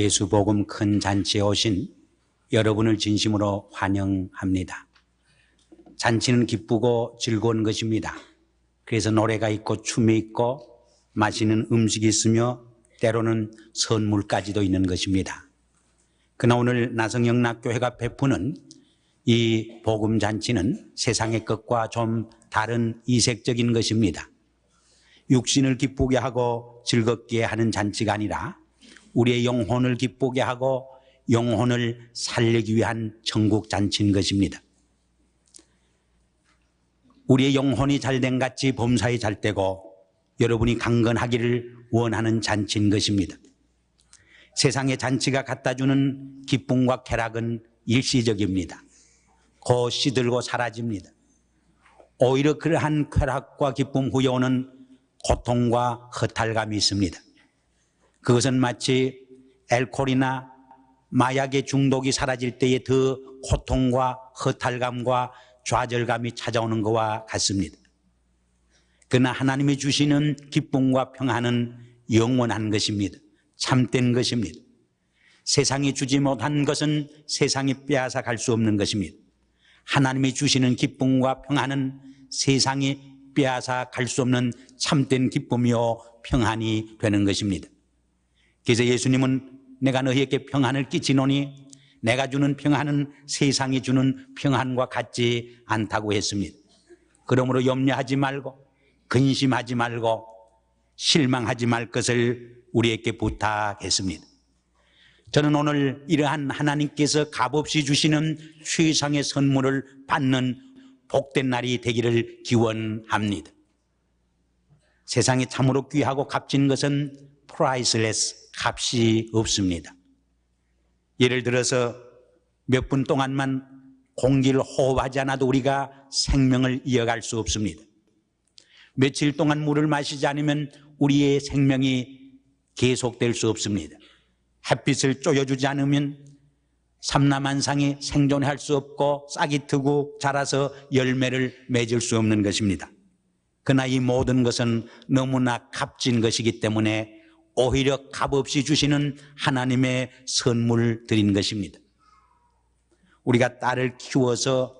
예수 복음 큰 잔치에 오신 여러분을 진심으로 환영합니다. 잔치는 기쁘고 즐거운 것입니다. 그래서 노래가 있고 춤이 있고 맛있는 음식이 있으며 때로는 선물까지도 있는 것입니다. 그러나 오늘 나성영락교회가 베푸는 이 복음 잔치는 세상의 것과 좀 다른 이색적인 것입니다. 육신을 기쁘게 하고 즐겁게 하는 잔치가 아니라 우리의 영혼을 기쁘게 하고 영혼을 살리기 위한 천국 잔치인 것입니다. 우리의 영혼이 잘된 같이 범사에 잘 되고 여러분이 강건하기를 원하는 잔치인 것입니다. 세상의 잔치가 갖다 주는 기쁨과 쾌락은 일시적입니다. 곧 시들고 사라집니다. 오히려 그러한 쾌락과 기쁨 후에 오는 고통과 허탈감이 있습니다. 그것은 마치 알코올이나 마약의 중독이 사라질 때의 더 고통과 허탈감과 좌절감이 찾아오는 것과 같습니다. 그러나 하나님이 주시는 기쁨과 평안은 영원한 것입니다. 참된 것입니다. 세상이 주지 못한 것은 세상이 빼앗아 갈 수 없는 것입니다. 하나님이 주시는 기쁨과 평안은 세상이 빼앗아 갈 수 없는 참된 기쁨이요 평안이 되는 것입니다. 그래서 예수님은 내가 너희에게 평안을 끼치노니 내가 주는 평안은 세상이 주는 평안과 같지 않다고 했습니다. 그러므로 염려하지 말고 근심하지 말고 실망하지 말 것을 우리에게 부탁했습니다. 저는 오늘 이러한 하나님께서 값없이 주시는 최상의 선물을 받는 복된 날이 되기를 기원합니다. 세상에 참으로 귀하고 값진 것은 프라이슬레스 값이 없습니다. 예를 들어서 몇 분 동안만 공기를 호흡하지 않아도 우리가 생명을 이어갈 수 없습니다. 며칠 동안 물을 마시지 않으면 우리의 생명이 계속될 수 없습니다. 햇빛을 쪼여주지 않으면 삼남한상이 생존할 수 없고 싹이 트고 자라서 열매를 맺을 수 없는 것입니다. 그러나 이 모든 것은 너무나 값진 것이기 때문에 오히려 값없이 주시는 하나님의 선물 드린 것입니다. 우리가 딸을 키워서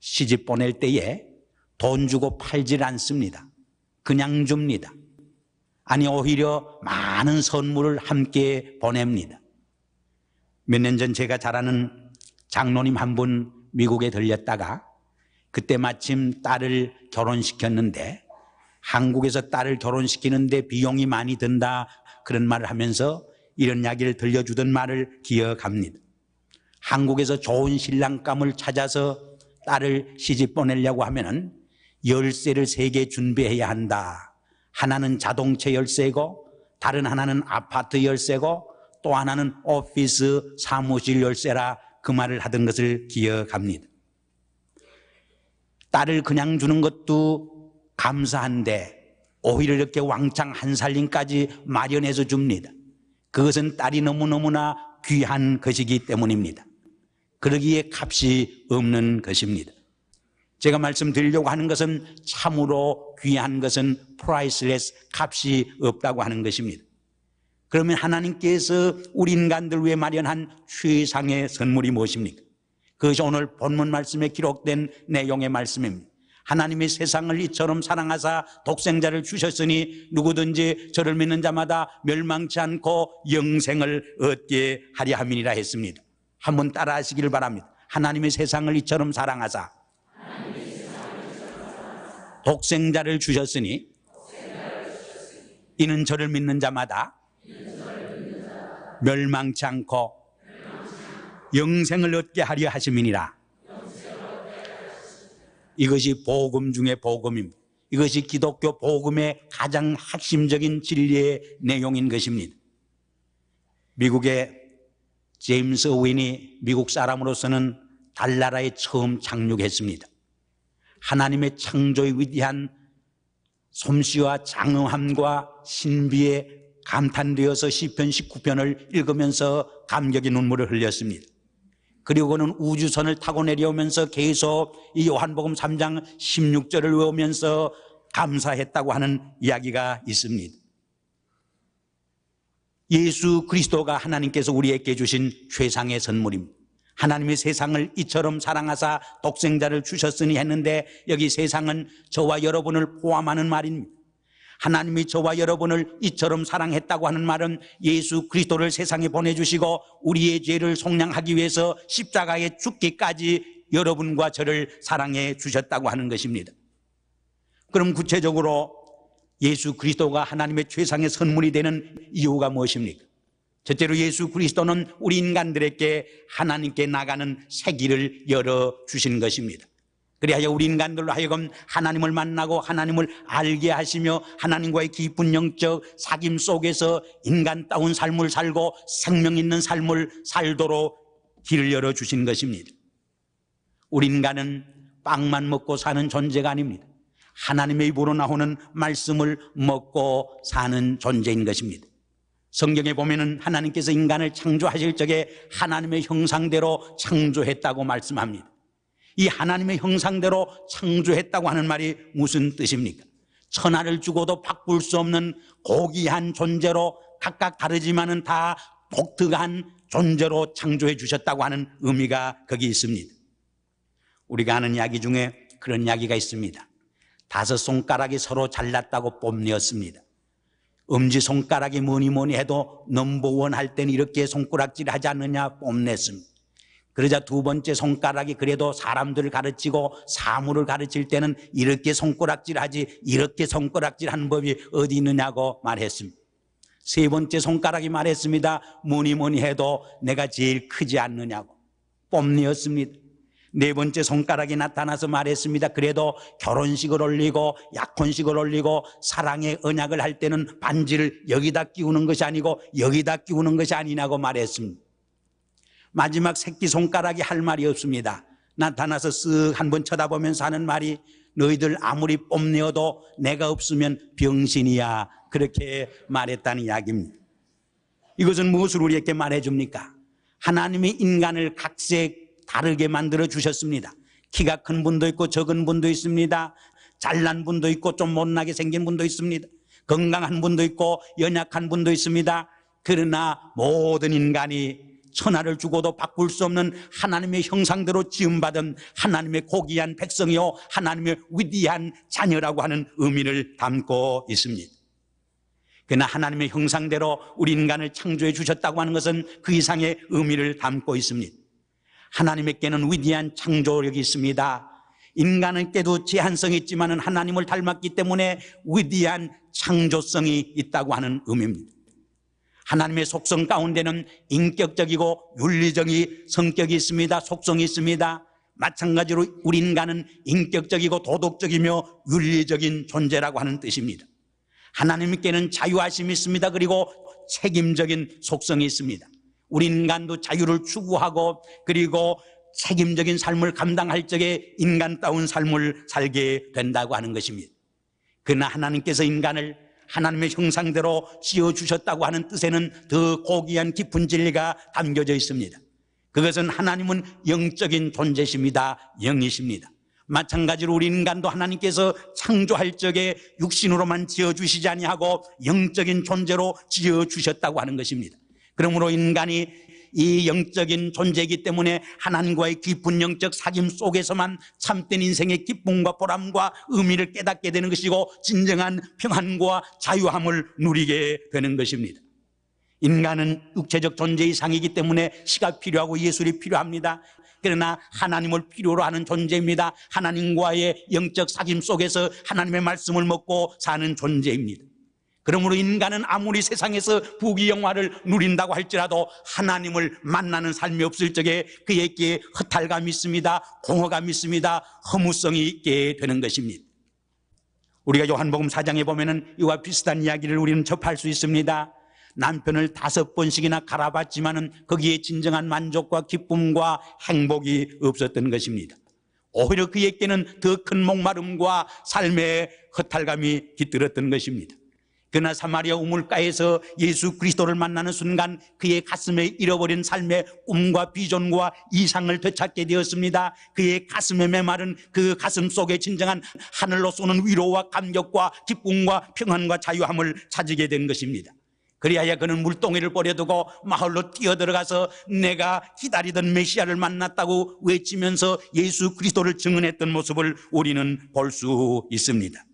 시집 보낼 때에 돈 주고 팔질 않습니다. 그냥 줍니다. 아니, 오히려 많은 선물을 함께 보냅니다. 몇 년 전 제가 잘 아는 장로님 한 분 미국에 들렸다가 그때 마침 딸을 결혼시켰는데 한국에서 딸을 결혼시키는데 비용이 많이 든다 그런 말을 하면서 이런 이야기를 들려주던 말을 기억합니다. 한국에서 좋은 신랑감을 찾아서 딸을 시집 보내려고 하면은 열쇠를 세 개 준비해야 한다. 하나는 자동차 열쇠고 다른 하나는 아파트 열쇠고 또 하나는 오피스 사무실 열쇠라 그 말을 하던 것을 기억합니다. 딸을 그냥 주는 것도 감사한데 오히려 이렇게 왕창 한 살림까지 마련해서 줍니다. 그것은 딸이 너무너무나 귀한 것이기 때문입니다. 그러기에 값이 없는 것입니다. 제가 말씀드리려고 하는 것은 참으로 귀한 것은 프라이슬레스 값이 없다고 하는 것입니다. 그러면 하나님께서 우리 인간들 위해 마련한 최상의 선물이 무엇입니까? 그것이 오늘 본문 말씀에 기록된 내용의 말씀입니다. 하나님이 세상을 이처럼 사랑하사 독생자를 주셨으니 누구든지 저를 믿는 자마다 멸망치 않고 영생을 얻게 하려 함이니라 했습니다. 한번 따라 하시기를 바랍니다. 하나님이 세상을 이처럼 사랑하사 독생자를 주셨으니 이는 저를 믿는 자마다 멸망치 않고 영생을 얻게 하려 하심이니라. 이것이 복음 중의 복음입니다. 이것이 기독교 복음의 가장 핵심적인 진리의 내용인 것입니다. 미국의 제임스 윈이 미국 사람으로서는 달나라에 처음 착륙했습니다. 하나님의 창조의 위대한 솜씨와 장엄함과 신비에 감탄되어서 시편 19편을 읽으면서 감격의 눈물을 흘렸습니다. 그리고는 우주선을 타고 내려오면서 계속 이 요한복음 3장 16절을 외우면서 감사했다고 하는 이야기가 있습니다. 예수 그리스도가 하나님께서 우리에게 주신 최상의 선물입니다. 하나님의 세상을 이처럼 사랑하사 독생자를 주셨으니 했는데 여기 세상은 저와 여러분을 포함하는 말입니다. 하나님이 저와 여러분을 이처럼 사랑했다고 하는 말은 예수 그리스도를 세상에 보내주시고 우리의 죄를 속량하기 위해서 십자가에 죽기까지 여러분과 저를 사랑해 주셨다고 하는 것입니다. 그럼 구체적으로 예수 그리스도가 하나님의 최상의 선물이 되는 이유가 무엇입니까? 첫째로 예수 그리스도는 우리 인간들에게 하나님께 나가는 새 길을 열어 주신 것입니다. 그리하여 우리 인간들로 하여금 하나님을 만나고 하나님을 알게 하시며 하나님과의 깊은 영적 사귐 속에서 인간다운 삶을 살고 생명 있는 삶을 살도록 길을 열어 주신 것입니다. 우리 인간은 빵만 먹고 사는 존재가 아닙니다. 하나님의 입으로 나오는 말씀을 먹고 사는 존재인 것입니다. 성경에 보면은 하나님께서 인간을 창조하실 적에 하나님의 형상대로 창조했다고 말씀합니다. 이 하나님의 형상대로 창조했다고 하는 말이 무슨 뜻입니까? 천하를 주고도 바꿀 수 없는 고귀한 존재로 각각 다르지만은 다 독특한 존재로 창조해 주셨다고 하는 의미가 거기 있습니다. 우리가 아는 이야기 중에 그런 이야기가 있습니다. 다섯 손가락이 서로 잘났다고 뽐내었습니다. 엄지 손가락이 뭐니 뭐니 해도 넘버원 할 때는 이렇게 손가락질 하지 않느냐 뽐냈습니다. 그러자 두 번째 손가락이 그래도 사람들을 가르치고 사물을 가르칠 때는 이렇게 손가락질 하지 이렇게 손가락질 하는 법이 어디 있느냐고 말했습니다. 세 번째 손가락이 말했습니다. 뭐니 뭐니 해도 내가 제일 크지 않느냐고 뽐내었습니다. 네 번째 손가락이 나타나서 말했습니다. 그래도 결혼식을 올리고 약혼식을 올리고 사랑의 언약을 할 때는 반지를 여기다 끼우는 것이 아니고 여기다 끼우는 것이 아니냐고 말했습니다. 마지막 새끼 손가락이 할 말이 없습니다. 나타나서 쓱 한 번 쳐다보면서 하는 말이 너희들 아무리 뽐내어도 내가 없으면 병신이야. 그렇게 말했다는 이야기입니다. 이것은 무엇을 우리에게 말해줍니까? 하나님이 인간을 각색 다르게 만들어 주셨습니다. 키가 큰 분도 있고 적은 분도 있습니다. 잘난 분도 있고 좀 못나게 생긴 분도 있습니다. 건강한 분도 있고 연약한 분도 있습니다. 그러나 모든 인간이 천하를 주고도 바꿀 수 없는 하나님의 형상대로 지음받은 하나님의 고귀한 백성이요 하나님의 위대한 자녀라고 하는 의미를 담고 있습니다. 그러나 하나님의 형상대로 우리 인간을 창조해 주셨다고 하는 것은 그 이상의 의미를 담고 있습니다. 하나님에게는 위대한 창조력이 있습니다. 인간은께도 제한성이 있지만 하나님을 닮았기 때문에 위대한 창조성이 있다고 하는 의미입니다. 하나님의 속성 가운데는 인격적이고 윤리적인 성격이 있습니다. 속성이 있습니다. 마찬가지로 우리 인간은 인격적이고 도덕적이며 윤리적인 존재라고 하는 뜻입니다. 하나님께는 자유하심이 있습니다. 그리고 책임적인 속성이 있습니다. 우리 인간도 자유를 추구하고 그리고 책임적인 삶을 감당할 적에 인간다운 삶을 살게 된다고 하는 것입니다. 그러나 하나님께서 인간을 하나님의 형상대로 지어주셨다고 하는 뜻에는 더 고귀한 깊은 진리가 담겨져 있습니다. 그것은 하나님은 영적인 존재십니다. 영이십니다. 마찬가지로 우리 인간도 하나님께서 창조할 적에 육신으로만 지어주시지 아니하고 영적인 존재로 지어주셨다고 하는 것입니다. 그러므로 인간이 이 영적인 존재이기 때문에 하나님과의 깊은 영적 사귐 속에서만 참된 인생의 기쁨과 보람과 의미를 깨닫게 되는 것이고 진정한 평안과 자유함을 누리게 되는 것입니다. 인간은 육체적 존재 이상이기 때문에 시가 필요하고 예술이 필요합니다. 그러나 하나님을 필요로 하는 존재입니다. 하나님과의 영적 사귐 속에서 하나님의 말씀을 먹고 사는 존재입니다. 그러므로 인간은 아무리 세상에서 부귀영화를 누린다고 할지라도 하나님을 만나는 삶이 없을 적에 그에게 허탈감이 있습니다. 공허감이 있습니다. 허무성이 있게 되는 것입니다. 우리가 요한복음 4장에 보면은 이와 비슷한 이야기를 우리는 접할 수 있습니다. 남편을 다섯 번씩이나 갈아봤지만은 거기에 진정한 만족과 기쁨과 행복이 없었던 것입니다. 오히려 그에게는 더 큰 목마름과 삶의 허탈감이 깃들었던 것입니다. 그러나 사마리아 우물가에서 예수 그리스도를 만나는 순간 그의 가슴에 잃어버린 삶의 꿈과 비전과 이상을 되찾게 되었습니다. 그의 가슴에 메마른 그 가슴 속에 진정한 하늘로 쏘는 위로와 감격과 기쁨과 평안과 자유함을 찾게 된 것입니다. 그리하여 그는 물동이를 버려두고 마을로 뛰어들어가서 내가 기다리던 메시아를 만났다고 외치면서 예수 그리스도를 증언했던 모습을 우리는 볼 수 있습니다.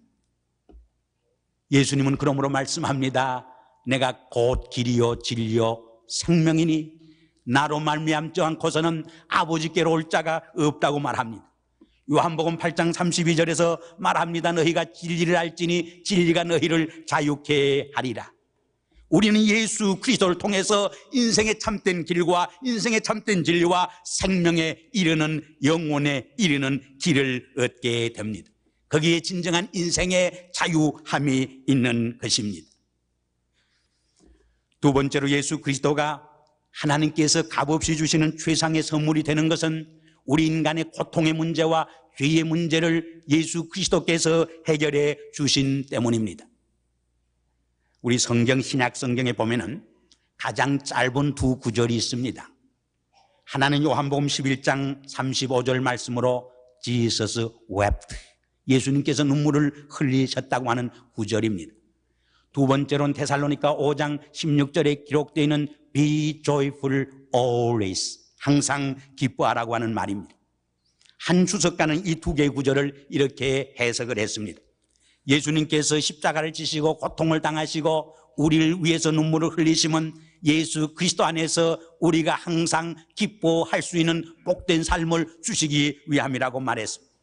예수님은 그러므로 말씀합니다. 내가 곧 길이요 진리요 생명이니 나로 말미암지 않고서는 아버지께로 올 자가 없다고 말합니다. 요한복음 8장 32절에서 말합니다. 너희가 진리를 알지니 진리가 너희를 자유케 하리라. 우리는 예수 그리스도를 통해서 인생의 참된 길과 인생의 참된 진리와 생명에 이르는 영혼에 이르는 길을 얻게 됩니다. 거기에 진정한 인생의 자유함이 있는 것입니다. 두 번째로 예수 그리스도가 하나님께서 값없이 주시는 최상의 선물이 되는 것은 우리 인간의 고통의 문제와 죄의 문제를 예수 그리스도께서 해결해 주신 때문입니다. 우리 성경 신약 성경에 보면은 가장 짧은 두 구절이 있습니다. 하나는 요한복음 11장 35절 말씀으로 Jesus wept. 예수님께서 눈물을 흘리셨다고 하는 구절입니다. 두 번째로는 테살로니가 5장 16절에 기록되어 있는 be joyful always. 항상 기뻐하라고 하는 말입니다. 한 주석가는 이 두 개의 구절을 이렇게 해석을 했습니다. 예수님께서 십자가를 지시고 고통을 당하시고 우리를 위해서 눈물을 흘리시면 예수 그리스도 안에서 우리가 항상 기뻐할 수 있는 복된 삶을 주시기 위함이라고 말했습니다.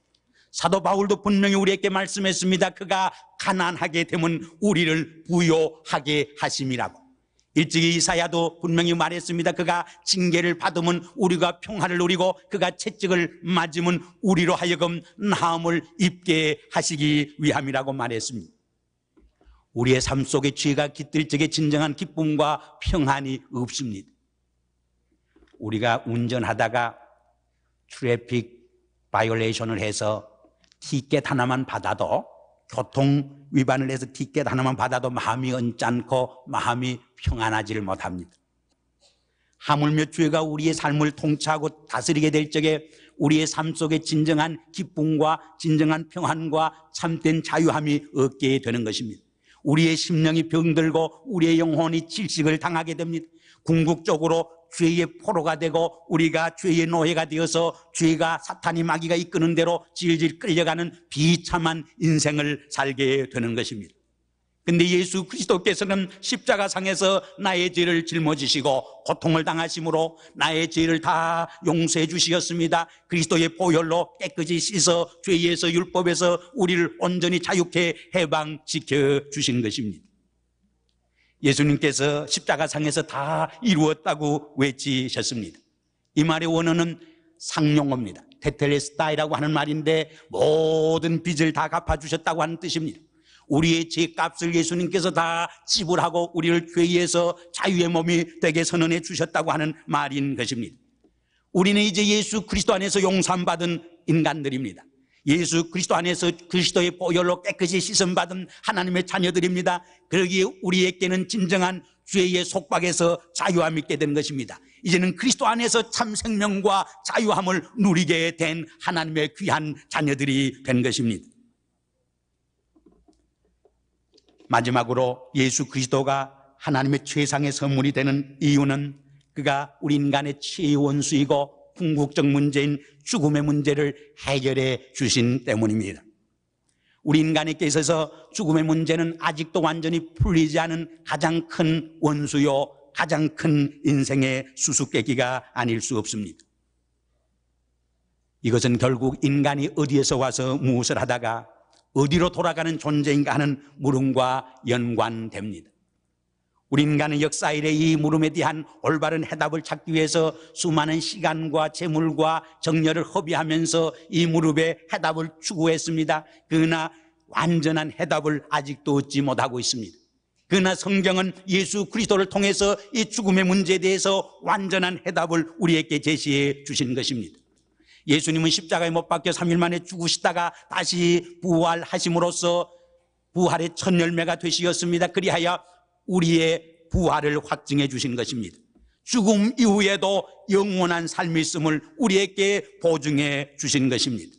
사도 바울도 분명히 우리에게 말씀했습니다. 그가 가난하게 되면 우리를 부요하게 하심이라고. 일찍이 이사야도 분명히 말했습니다. 그가 징계를 받으면 우리가 평화를 누리고 그가 채찍을 맞으면 우리로 하여금 나음을 입게 하시기 위함이라고 말했습니다. 우리의 삶 속에 죄가 깃들 적에 진정한 기쁨과 평안이 없습니다. 우리가 운전하다가 트래픽 바이올레이션을 해서 티켓 하나만 받아도 교통 위반을 해서 티켓 하나만 받아도 마음이 언짢고 마음이 평안하지를 못합니다. 하물며 죄가 우리의 삶을 통치하고 다스리게 될 적에 우리의 삶 속에 진정한 기쁨과 진정한 평안과 참된 자유함이 얻게 되는 것입니다. 우리의 심령이 병들고 우리의 영혼이 질식을 당하게 됩니다. 궁극적으로 죄의 포로가 되고 우리가 죄의 노예가 되어서 죄가 사탄이 마귀가 이끄는 대로 질질 끌려가는 비참한 인생을 살게 되는 것입니다. 근데 예수 그리스도께서는 십자가상에서 나의 죄를 짊어지시고 고통을 당하심으로 나의 죄를 다 용서해 주시었습니다. 그리스도의 보혈로 깨끗이 씻어 죄에서 율법에서 우리를 온전히 자유케 해방시켜 주신 것입니다. 예수님께서 십자가상에서 다 이루었다고 외치셨습니다. 이 말의 원어는 상용어입니다. 테텔레스타이라고 하는 말인데 모든 빚을 다 갚아주셨다고 하는 뜻입니다. 우리의 죄값을 예수님께서 다 지불하고 우리를 죄에서 자유의 몸이 되게 선언해 주셨다고 하는 말인 것입니다. 우리는 이제 예수 그리스도 안에서 용서받은 인간들입니다. 예수 그리스도 안에서 그리스도의 보혈로 깨끗이 씻음받은 하나님의 자녀들입니다. 그러기에 우리에게는 진정한 죄의 속박에서 자유함이 있게 되는 것입니다. 이제는 그리스도 안에서 참 생명과 자유함을 누리게 된 하나님의 귀한 자녀들이 된 것입니다. 마지막으로 예수 그리스도가 하나님의 최상의 선물이 되는 이유는 그가 우리 인간의 최의 원수이고 궁극적 문제인 죽음의 문제를 해결해 주신 때문입니다. 우리 인간에게 있어서 죽음의 문제는 아직도 완전히 풀리지 않은 가장 큰 원수요, 가장 큰 인생의 수수께끼가 아닐 수 없습니다. 이것은 결국 인간이 어디에서 와서 무엇을 하다가 어디로 돌아가는 존재인가 하는 물음과 연관됩니다. 우리 인간은 역사 일에 이 물음에 대한 올바른 해답을 찾기 위해서 수많은 시간과 재물과 정열을 허비하면서 이 물음에 해답을 추구했습니다. 그러나 완전한 해답을 아직도 얻지 못하고 있습니다. 그러나 성경은 예수 그리스도를 통해서 이 죽음의 문제에 대해서 완전한 해답을 우리에게 제시해 주신 것입니다. 예수님은 십자가에 못 박혀 3일 만에 죽으시다가 다시 부활하심으로써 부활의 첫 열매가 되시었습니다. 그리하여 우리의 부활을 확증해 주신 것입니다. 죽음 이후에도 영원한 삶이 있음을 우리에게 보증해 주신 것입니다.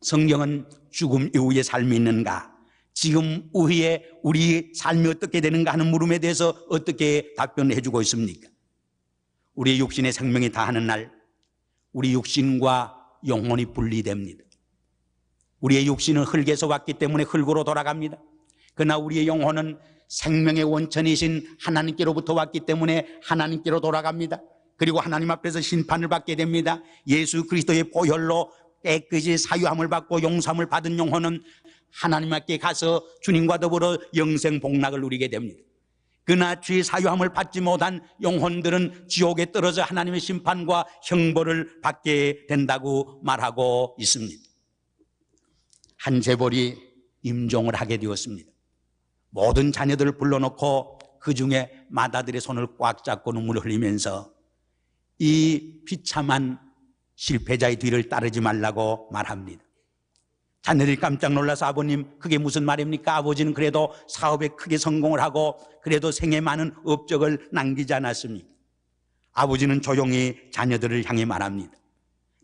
성경은 죽음 이후에 삶이 있는가? 지금 후에 우리 삶이 어떻게 되는가 하는 물음에 대해서 어떻게 답변을 해주고 있습니까? 우리의 육신의 생명이 다하는 날 우리 육신과 영혼이 분리됩니다. 우리의 육신은 흙에서 왔기 때문에 흙으로 돌아갑니다. 그러나 우리의 영혼은 생명의 원천이신 하나님께로부터 왔기 때문에 하나님께로 돌아갑니다. 그리고 하나님 앞에서 심판을 받게 됩니다. 예수 그리스도의 보혈로 깨끗이 사유함을 받고 용서함을 받은 영혼은 하나님 앞에 가서 주님과 더불어 영생 복락을 누리게 됩니다. 그러나 죄 사유함을 받지 못한 영혼들은 지옥에 떨어져 하나님의 심판과 형벌을 받게 된다고 말하고 있습니다. 한 재벌이 임종을 하게 되었습니다. 모든 자녀들을 불러놓고 그 중에 마다들의 손을 꽉 잡고 눈물을 흘리면서 이 비참한 실패자의 뒤를 따르지 말라고 말합니다. 자녀들이 깜짝 놀라서 아버님 그게 무슨 말입니까? 아버지는 그래도 사업에 크게 성공을 하고 그래도 생에 많은 업적을 남기지 않았습니까? 아버지는 조용히 자녀들을 향해 말합니다.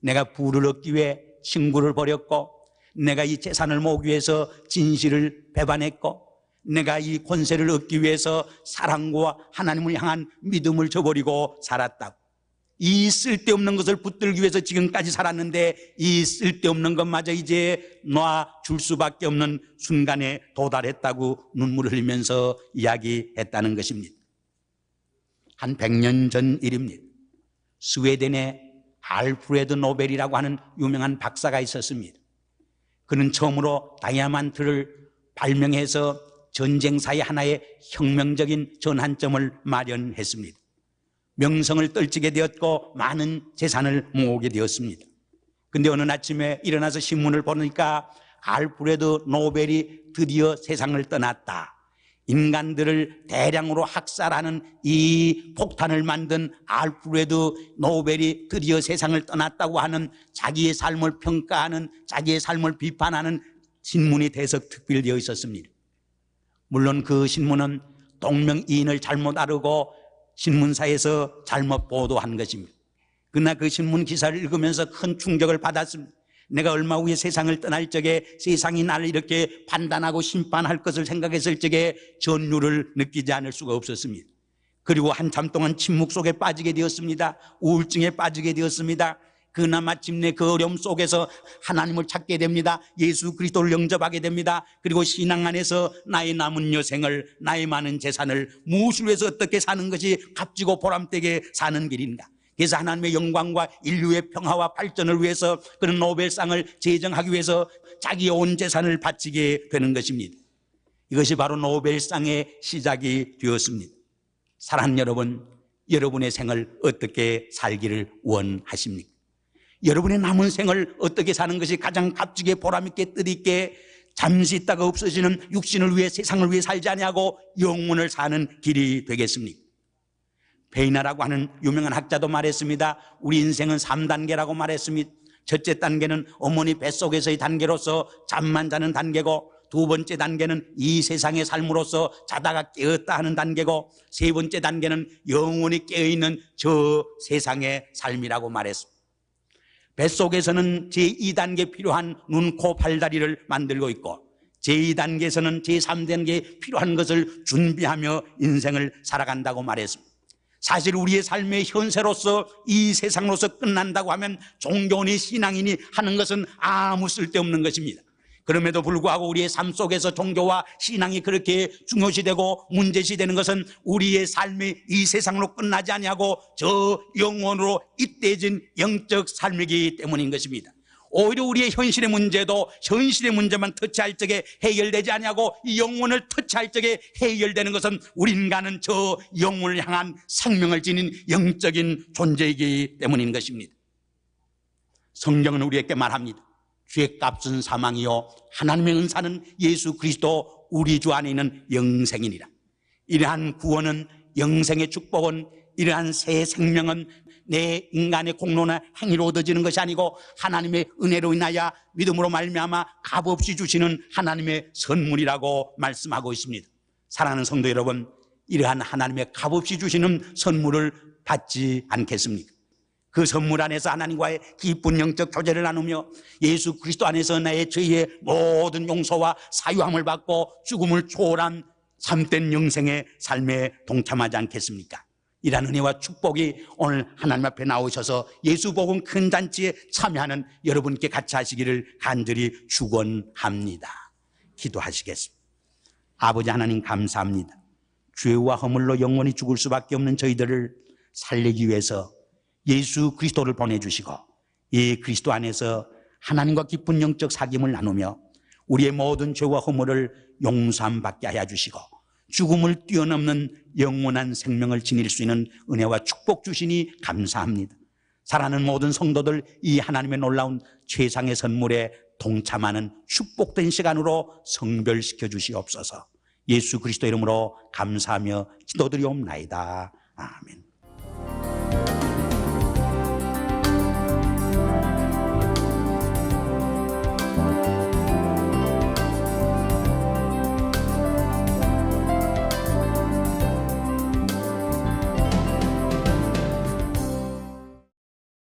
내가 부를 얻기 위해 친구를 버렸고 내가 이 재산을 모으기 위해서 진실을 배반했고 내가 이 권세를 얻기 위해서 사랑과 하나님을 향한 믿음을 저버리고 살았다고. 이 쓸데없는 것을 붙들기 위해서 지금까지 살았는데 이 쓸데없는 것마저 이제 놔줄 수밖에 없는 순간에 도달했다고 눈물 을 흘리면서 이야기했다는 것입니다. 한 100년 전 일입니다. 스웨덴에 알프레드 노벨이라고 하는 유명한 박사가 있었습니다. 그는 처음으로 다이아만트를 발명해서 전쟁사의 하나의 혁명적인 전환점을 마련했습니다. 명성을 떨치게 되었고 많은 재산을 모으게 되었습니다. 근데 어느 아침에 일어나서 신문을 보니까 알프레드 노벨이 드디어 세상을 떠났다. 인간들을 대량으로 학살하는 이 폭탄을 만든 알프레드 노벨이 드디어 세상을 떠났다고 하는 자기의 삶을 평가하는 자기의 삶을 비판하는 신문이 대석 특필되어 있었습니다. 물론 그 신문은 동명이인을 잘못 아르고 신문사에서 잘못 보도한 것입니다. 그러나 그 신문 기사를 읽으면서 큰 충격을 받았습니다. 내가 얼마 후에 세상을 떠날 적에 세상이 나를 이렇게 판단하고 심판할 것을 생각했을 적에 전율을 느끼지 않을 수가 없었습니다. 그리고 한참 동안 침묵 속에 빠지게 되었습니다. 우울증에 빠지게 되었습니다. 그나 마 침내 그 어려움 속에서 하나님을 찾게 됩니다. 예수 그리스도를 영접하게 됩니다. 그리고 신앙 안에서 나의 남은 여생을 나의 많은 재산을 무엇을 위해서 어떻게 사는 것이 값지고 보람되게 사는 길인가? 그래서 하나님의 영광과 인류의 평화와 발전을 위해서 그런 노벨상을 제정하기 위해서 자기의 온 재산을 바치게 되는 것입니다. 이것이 바로 노벨상의 시작이 되었습니다. 사랑하는 여러분, 여러분의 생을 어떻게 살기를 원하십니까? 여러분의 남은 생을 어떻게 사는 것이 가장 값지게 보람있게 뜻있게 잠시 있다가 없어지는 육신을 위해 세상을 위해 살지 아니하고 영혼을 사는 길이 되겠습니까? 베이나라고 하는 유명한 학자도 말했습니다. 우리 인생은 3단계라고 말했습니다. 첫째 단계는 어머니 뱃속에서의 단계로서 잠만 자는 단계고 두 번째 단계는 이 세상의 삶으로서 자다가 깨었다 하는 단계고 세 번째 단계는 영원히 깨어있는 저 세상의 삶이라고 말했습니다. 뱃속에서는 제2단계 필요한 눈, 코, 팔 다리를 만들고 있고 제2단계에서는 제3단계에 필요한 것을 준비하며 인생을 살아간다고 말했습니다. 사실 우리의 삶의 현세로서 이 세상으로서 끝난다고 하면 종교니 신앙이니 하는 것은 아무 쓸데없는 것입니다. 그럼에도 불구하고 우리의 삶 속에서 종교와 신앙이 그렇게 중요시되고 문제시되는 것은 우리의 삶이 이 세상으로 끝나지 아니하고 저 영원으로 잇대진 영적 삶이기 때문인 것입니다. 오히려 우리의 현실의 문제도 현실의 문제만 터치할 적에 해결되지 아니하고 이 영혼을 터치할 적에 해결되는 것은 우리 인간은 저 영혼을 향한 생명을 지닌 영적인 존재이기 때문인 것입니다. 성경은 우리에게 말합니다. 죄 값은 사망이요 하나님의 은사는 예수 그리스도 우리 주 안에 있는 영생이니라. 이러한 구원은 영생의 축복은 이러한 새 생명은 내 인간의 공로나 행위로 얻어지는 것이 아니고 하나님의 은혜로 인하여 믿음으로 말미암아 값없이 주시는 하나님의 선물이라고 말씀하고 있습니다. 사랑하는 성도 여러분, 이러한 하나님의 값없이 주시는 선물을 받지 않겠습니까? 그 선물 안에서 하나님과의 기쁜 영적 교제를 나누며 예수 그리스도 안에서 나의 죄의 모든 용서와 사유함을 받고 죽음을 초월한 참된 영생의 삶에 동참하지 않겠습니까? 이런 은혜와 축복이 오늘 하나님 앞에 나오셔서 예수 복음 큰 잔치에 참여하는 여러분께 같이 하시기를 간절히 축원합니다. 기도하시겠습니다. 아버지 하나님 감사합니다. 죄와 허물로 영원히 죽을 수밖에 없는 저희들을 살리기 위해서 예수 그리스도를 보내주시고 이 그리스도 안에서 하나님과 깊은 영적 사귐을 나누며 우리의 모든 죄와 허물을 용서함 받게 하여 주시고 죽음을 뛰어넘는 영원한 생명을 지닐 수 있는 은혜와 축복 주시니 감사합니다. 사랑하는 모든 성도들 이 하나님의 놀라운 최상의 선물에 동참하는 축복된 시간으로 성별시켜 주시옵소서. 예수 그리스도 이름으로 감사하며 기도드리옵나이다. 아멘.